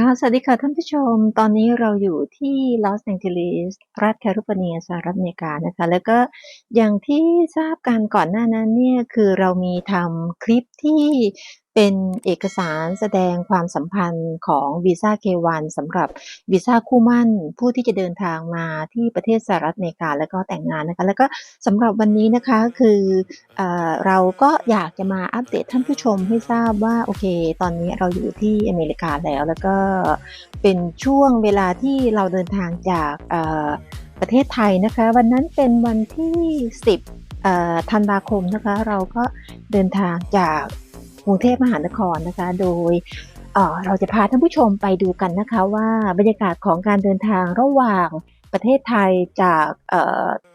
ค่ะ สวัสดีค่ะท่านผู้ชม ตอนนี้เราอยู่ที่ลอสแองเจลิส รัฐแคลิฟอร์เนีย สหรัฐอเมริกานะคะ แล้วก็อย่างที่ทราบกันก่อนหน้านั้นเนี่ย คือเรามีทำคลิปที่ เป็นเอกสารแสดงความสัมพันธ์ของวีซ่า K1 สำหรับวีซ่าคู่มั่น ผู้ที่จะเดินทางมาที่ประเทศสหรัฐอเมริกา แล้วก็แต่งงานนะคะ แล้วก็สำหรับวันนี้นะคะคือเอเราก็อยากจะมาอัปเดตท่านผู้ชมให้ทราบว่าโอเค ตอนนี้เราอยู่ที่อเมริกาแล้ว แล้วก็เป็นช่วงเวลาที่เราเดินทางจากประเทศไทยนะคะ วันนั้นเป็นวันที่ 10ธันวาคมนะคะ เราก็เดินทางจาก รุงเทพมหานครนะคะ โดยเราจะพาท่านผู้ชมไปดูกันนะคะว่าบรรยากาศของการเดินทางระหว่างประเทศไทยจาก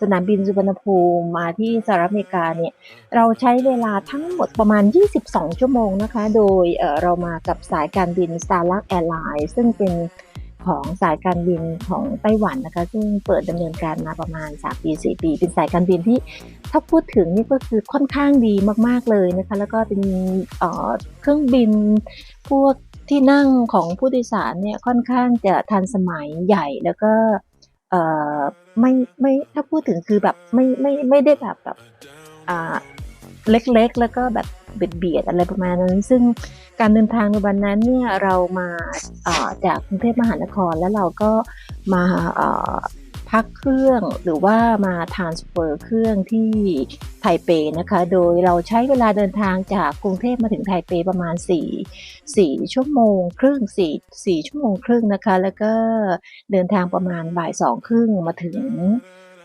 สนามบินสุวรรณภูมิมาที่สหรัฐอเมริกาเนี่ยเราใช้เวลาทั้งหมดประมาณ 22 ชั่วโมงนะคะ โดยเเรามากับสายการบิน Starlux Airlines ซึ่งเป็น ของสายการบินของไต้หวันนะคะ ซึ่งเปิดดำเนินการมาประมาณ 3 ปี 4 ปี เป็นสายการบินที่ถ้าพูดถึงนี่ก็คือค่อนข้างดีมาก ๆ เลยนะคะ แล้วก็เป็นเครื่องบินพวกที่นั่งของผู้โดยสารเนี่ยค่อนข้างจะทันสมัยใหญ่แล้วก็ไม่ไม่ถ้าพูดถึงคือแบบไม่ไม่ไม่ได้แบบแบบอ่า เล็กๆ แล้วก็แบบเบียดเบียดอะไรประมาณนั้น ซึ่งการเดินทางในวันนั้นเนี่ยเรามาจากกรุงเทพมหานครแล้วเราก็มาพักเครื่องหรือว่ามาทานสเฟอร์เครื่องที่ไทเปนะคะ โดยเราใช้เวลาเดินทางจากกรุงเทพมาถึงไทเปประมาณ 4 4 ชั่วโมง ครึ่ง4 4ชั่วโมงครึ่งนะคะ แล้วก็เดินทางประมาณบ่ายสองครึ่งมาถึง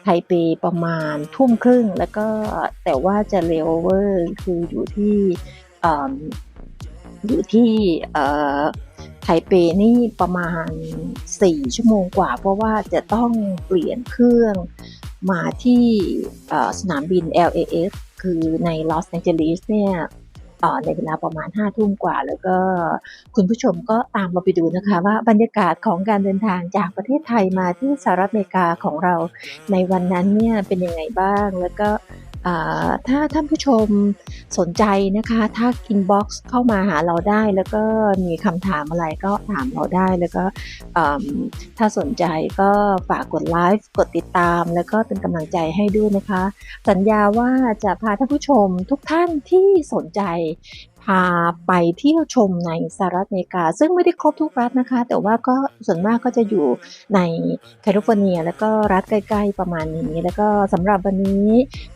ไทเปประมาณทุ่มครึ่ง แล้วก็แต่ว่าจะเลเวอร์คืออยู่ที่ออยู่ที่เออไทเปนี่ประมาณ 4 ชั่วโมงกว่า เพราะว่าจะต้องเปลี่ยนเครื่องมาที่สนามบิน LAX คือในลอสแองเจลิสเนี่ย เอ่อในเวลาประมาณ5ทุ่มกว่า แล้วก็คุณผู้ชมก็ตามเราไปดูนะคะ ว่าบรรยากาศของการเดินทางจากประเทศไทยมาที่สหรัฐอเมริกาของเราในวันนั้นเนี่ยเป็นยังไงบ้าง แล้วก็ ถ้าท่านผู้ชมสนใจนะคะ ถ้ากินบ็อกซ์เข้ามาหาเราได้แล้วก็มีคำถามอะไรก็ถามเราได้แล้วก็ถ้าสนใจก็ฝากกดไลฟ์กดติดตาม แล้วก็เป็นกำลังใจให้ด้วยนะคะ สัญญาว่าจะพาท่านผู้ชมทุกท่านที่สนใจ พาไปเที่ยวชมในสหรัฐอเมริกา ซึ่งไม่ได้ครบทุกรัฐนะคะ แต่ว่าก็ส่วนมากก็จะอยู่ในแคลิฟอร์เนีย แล้วก็รัฐใกล้ๆประมาณนี้ แล้วก็สำหรับวันนี้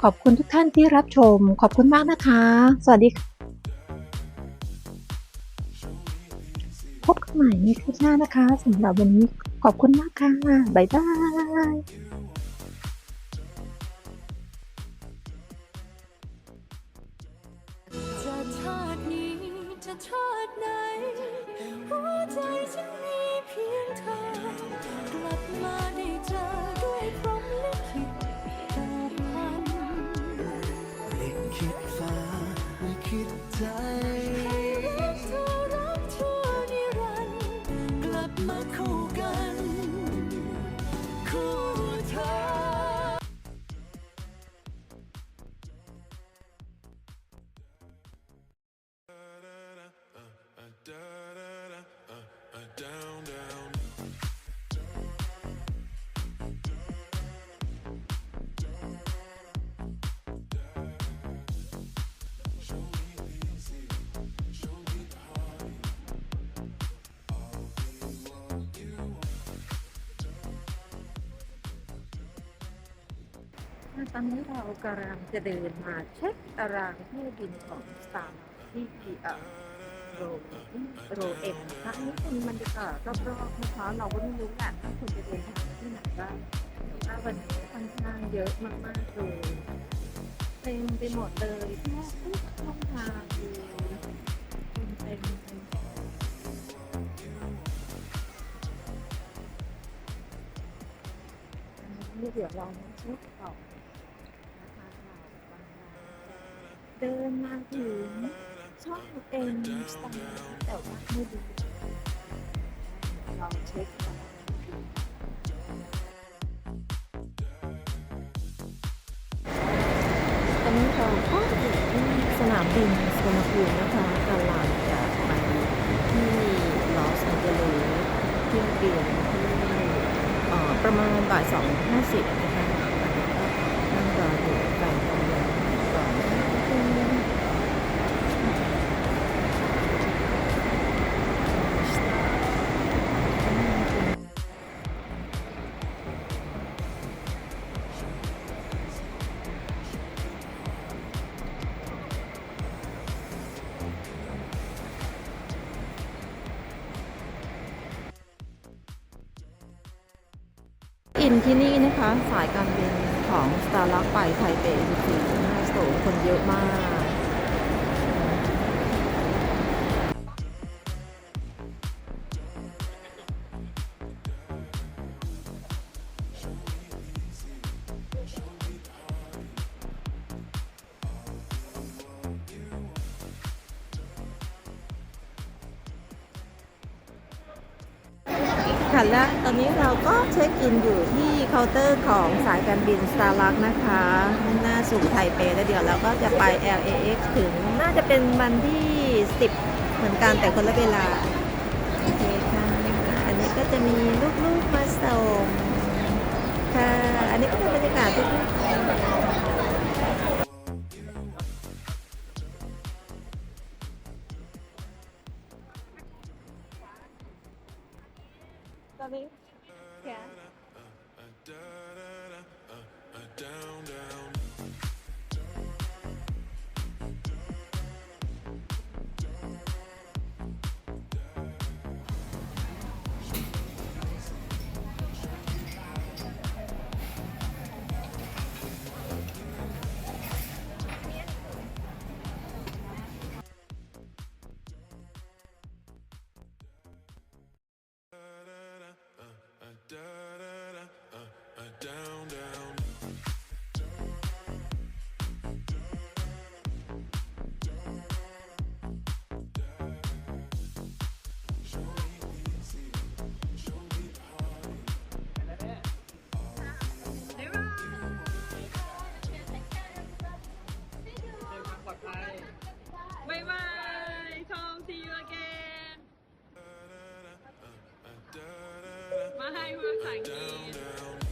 ขอบคุณทุกท่านที่รับชม ขอบคุณมากนะคะ สวัสดีพบกันใหม่ในคลิปหน้านะคะสำหรับวันนี้ขอบคุณมากค่ะ บ๊ายบาย จะชาติไหน หัวใจฉัน ตอนนี้เรากำลังจะเดินมาเช็คตารางเที่ยวบินของสตาร์ที่เอ่อโรโรเอ็มนะคะอันนี้เป็นบรรยากาศรอบๆนะคะเราก็ไม่รู้แหละว่าคุณจะเดินทางที่ไหนบ้างแต่ว่าวันนี้ค่อนข้างเยอะมากๆเลยเต็มไปหมดเลยแทบทุกช่องทางเลยเต็มเต็มเดี๋ยวเรามาเช็คต่อ นะคะเรากำลัง เดินมาถึงช่องเอ็นสตาร์แต่ว่าไม่ดูลองเช็คก่อนตอนนี้เราก็อยู่ที่สนามบินสุวรรณภูมินะคะกำลังจะไปที่ลอสแองเจลิสที่ยงบินที่เอ่ประมาณบ่ายสองห้าสิบ อินที่นี่นะคะ สายการบินของ Starlux ไปไทเป14หน้าโซนคนเยอะมาก บินะคะมุ่งหน้าสู่ไทเปแล้วเดี๋ยวเราก็จะไป LAX ถึงน่าจะเป็นวันที่ 10 เหมือนกันแต่คนละเวลา โอเคค่ะ อันนี้ก็จะมีลูกๆมาส่งค่ะ อันนี้ก็เป็นบรรยากาศทุกๆ Down, down.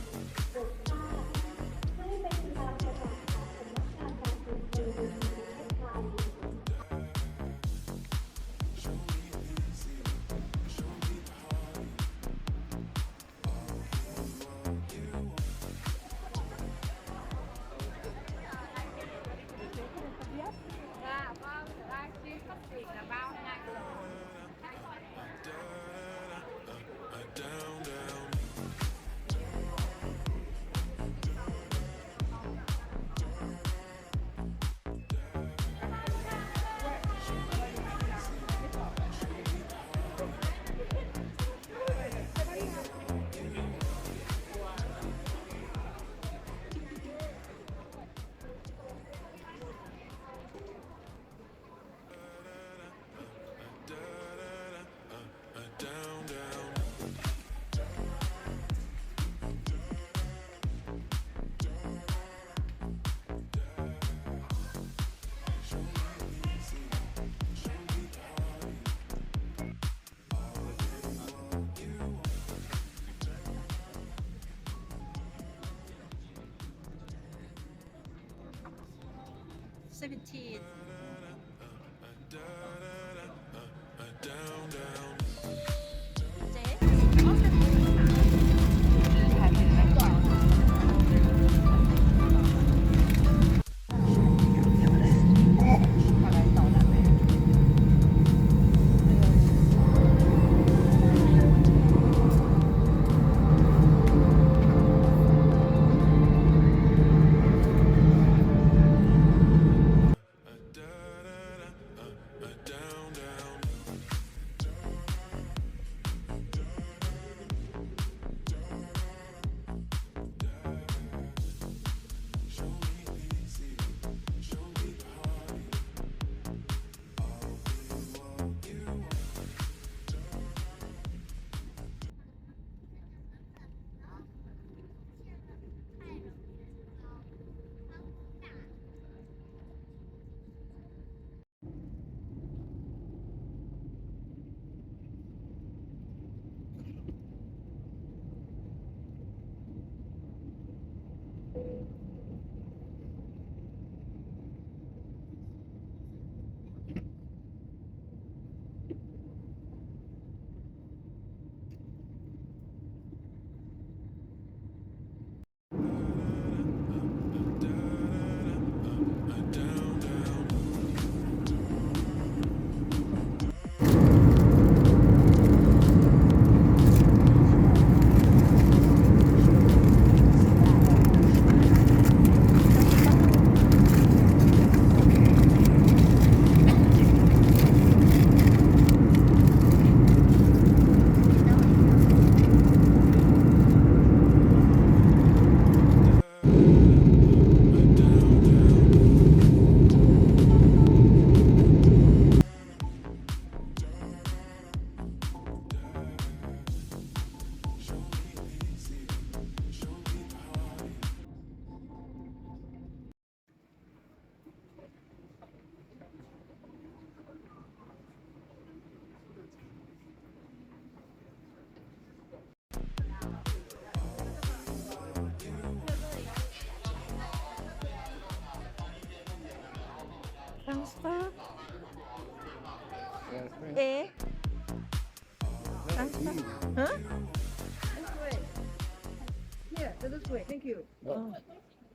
17th.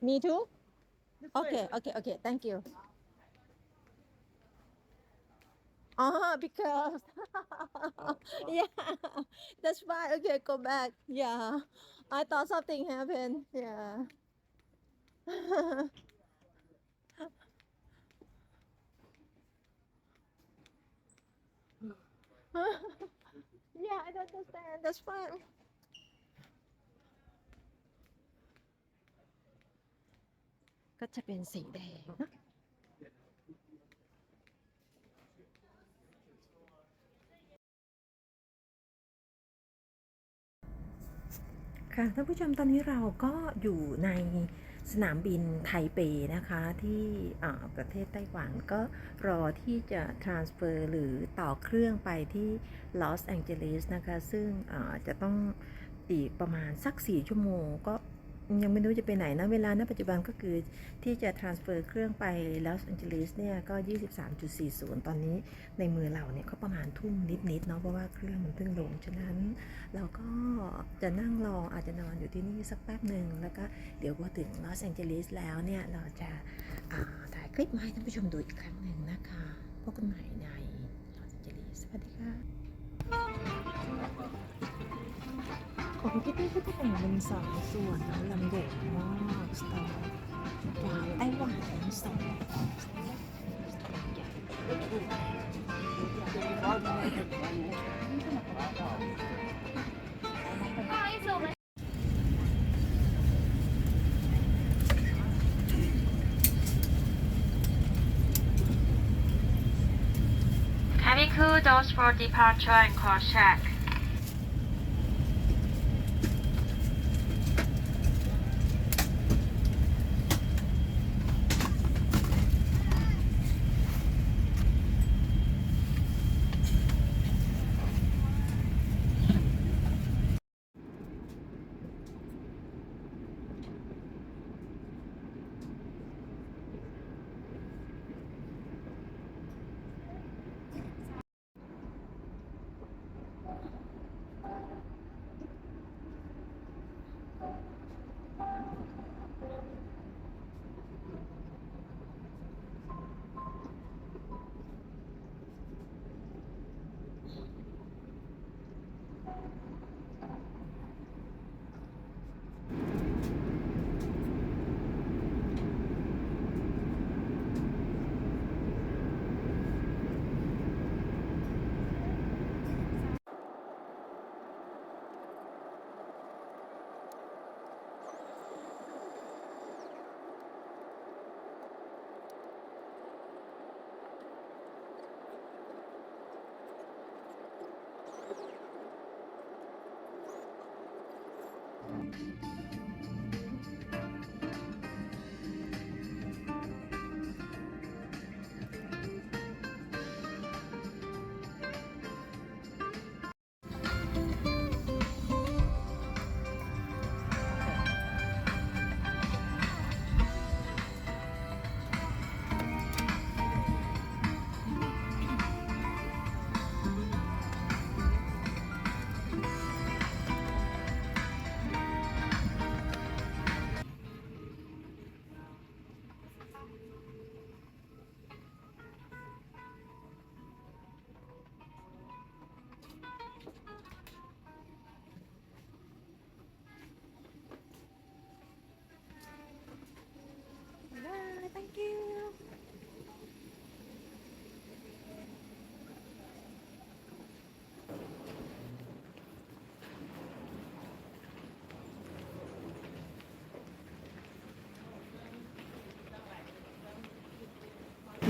Me too okay okay okay thank you Oh, because yeah, that's why. Okay, go back. Yeah, I thought something happened. Yeah. yeah, I don't understand. That's fine. ก็จะเป็นสีแดงนะค่ะท่านผู้ชมตอนนี้เราก็อยู่ในสนามบินไทเปนะคะที่ประเทศไต้หวันก็รอที่จะ transfer หรือต่อเครื่องไปที่ลอสแองเจลิสนะคะ ซึ่งจะต้องอีกประมาณสัก 4 ชั่วโมงก็ ยังไม่รู้จะไปไหนนะ เวลาณปัจจุบันก็คือที่จะ transfer เครื่องไปลอสแองเจลิสเนี่ยก็ 23.40 ตอนนี้ในมือเราเนี่ยก็ประมาณทุ่มนิดๆเนาะเพราะว่าเครื่องมันเพิ่งลง ฉะนั้นเราก็จะนั่งรออาจจะนอนอยู่ที่นี่สักแป๊บหนึ่ง แล้วก็เดี๋ยวพอถึงลอสแองเจลิสแล้วเนี่ย เราจะาถ่ายคลิปมาให้ท่านผู้ชมดูอีกครั้งหนึ่งนะคะพบกันใหม่ในลอสแองเจลิสสวัสดีค่ะ ของที่นี่ก็จะแบ่งเป็นสองส่วนนะลำใหญ่มากสไตล์จากไต้หวันสอง Cabin crew doors for departure and cross check.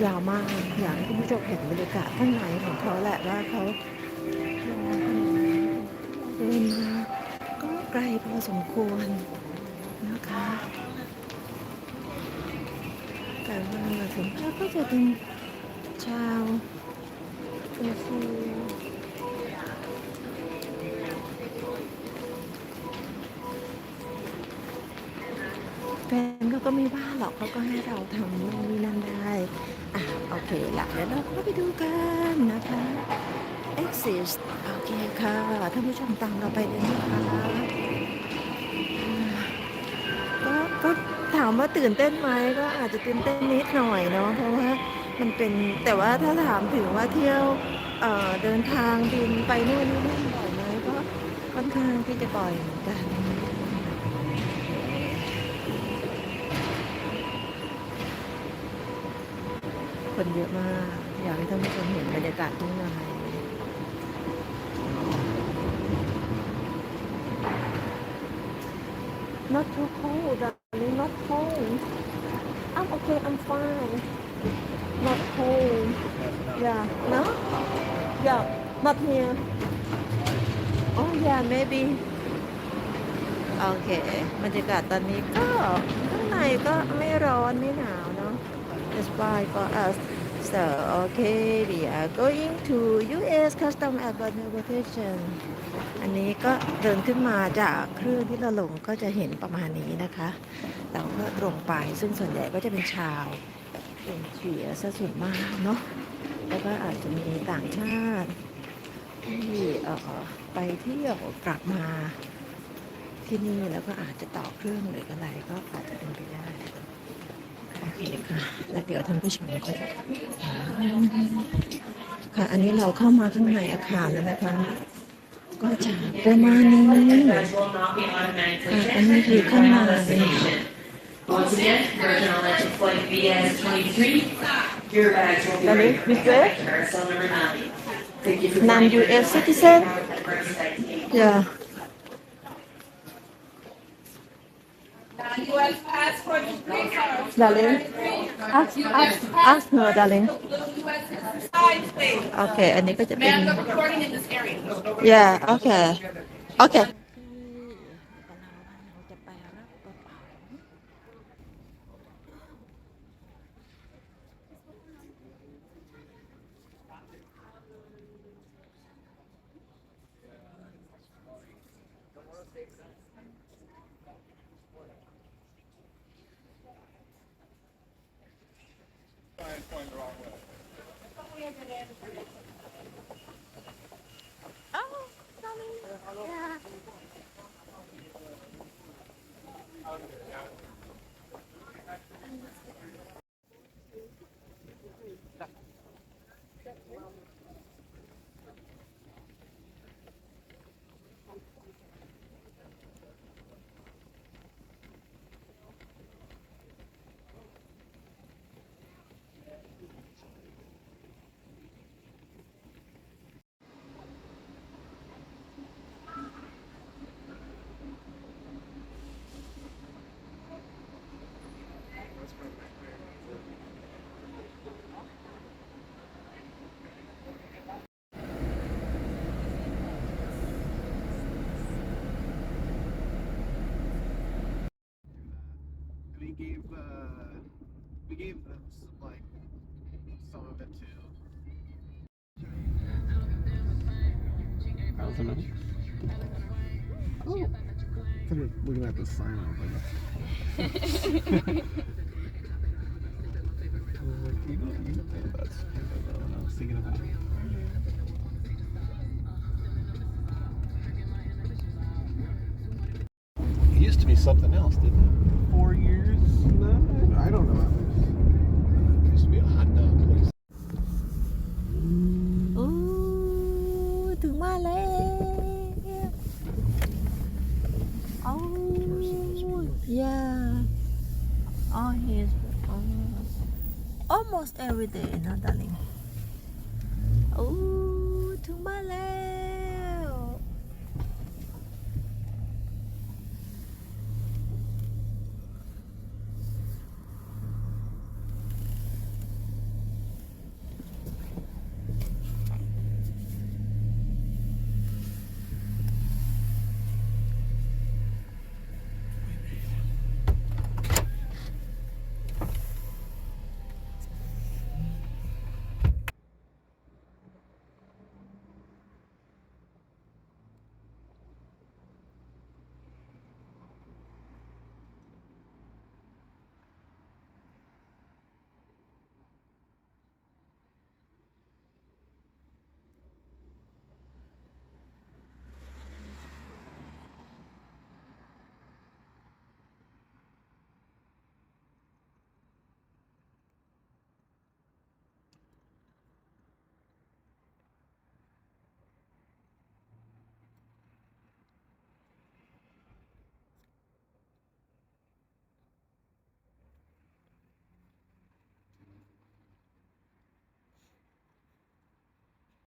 ยาวมากอยากให้คุณผู้ชมเห็นบรรยากาศข้างในของเขาแหละว่าเขาเดินมาก็ไกลพอสมควรนะคะ แต่ว่าถึงภาพก็จะเป็นชาวเอเชียแฟนเขาก็ไม่ว่าหรอกเขาก็ให้เราทำนู่นนี่นั่นได้ อะเอเคละเดี๋ยวเราก็ไปดูกันนะคะ exist โอเคค่ะท่านผู้ชมตามเราไปเลยนะคะก็ก็ถามว่าตื่นเต้นไหมก็อาจจะตื่นเต้นนิดหน่อยเนาะเพราะว่ามันเป็นแต่ว่าถ้าถามถึงว่าเที่ยวเเดินทางบินไปนู่นนี่นั่นบ่อยไหมก็ค่อนข้างที่จะบ่อยเหมือนกัน คนเยอะมาก อยากให้ท่านผู้ชมเห็นบรรยากาศข้างใน Not too cold, darling. Not cold. I'm okay. I'm fine. Not cold. Yeah. No? Yeah. Not here. Oh yeah, maybe. โอเคบรรยากาศตอนนี้ก็ข้างในก็ไม่ร้อนไม่หนาว That's why for us so okay we are going to US Custom and Border Protection อันนี้ก็เดินขึ้นมาจากเครื่องที่เราลงก็จะเห็นประมาณนี้นะคะ เราก็ตรงไปซึ่งส่วนใหญ่ก็จะเป็นชาวเอเชียซะส่วนมากเนาะแล้วก็อาจจะมีต่างชาติที่เอ่อไปเที่ยวกลับมาที่นี่แล้วก็อาจจะต่อเครื่องหรืออะไรก็อาจจะเป็นไปได้ แล้วเดี๋ยวท่านผู้ชมก็ค่ะ อันนี้เราเข้ามาข้างในอาคารแล้วนะคะ ก็จะประมาณนี้ค่ะอันนี้คือข้างในตอนนี้มิสเตอร์ non U.S. citizen yeah darling ask ask ask her darling Side, please. โอเค อันนี้ก็จะเป็น Ma'am, the recording in this area. yeah okay okay gave uh, we gave them some like some of it too. How's it? Oh, I'm looking at the sign. I was like, I was like, you know, you know that's when I was thinking about to be something else, didn't it? Four years? No, I don't know. It used to be a hot dog place. โอ้ถึงมาแล้วโอ้ yeah oh he's almost almost every day นะ darling โอ้ถึงมาแล้ว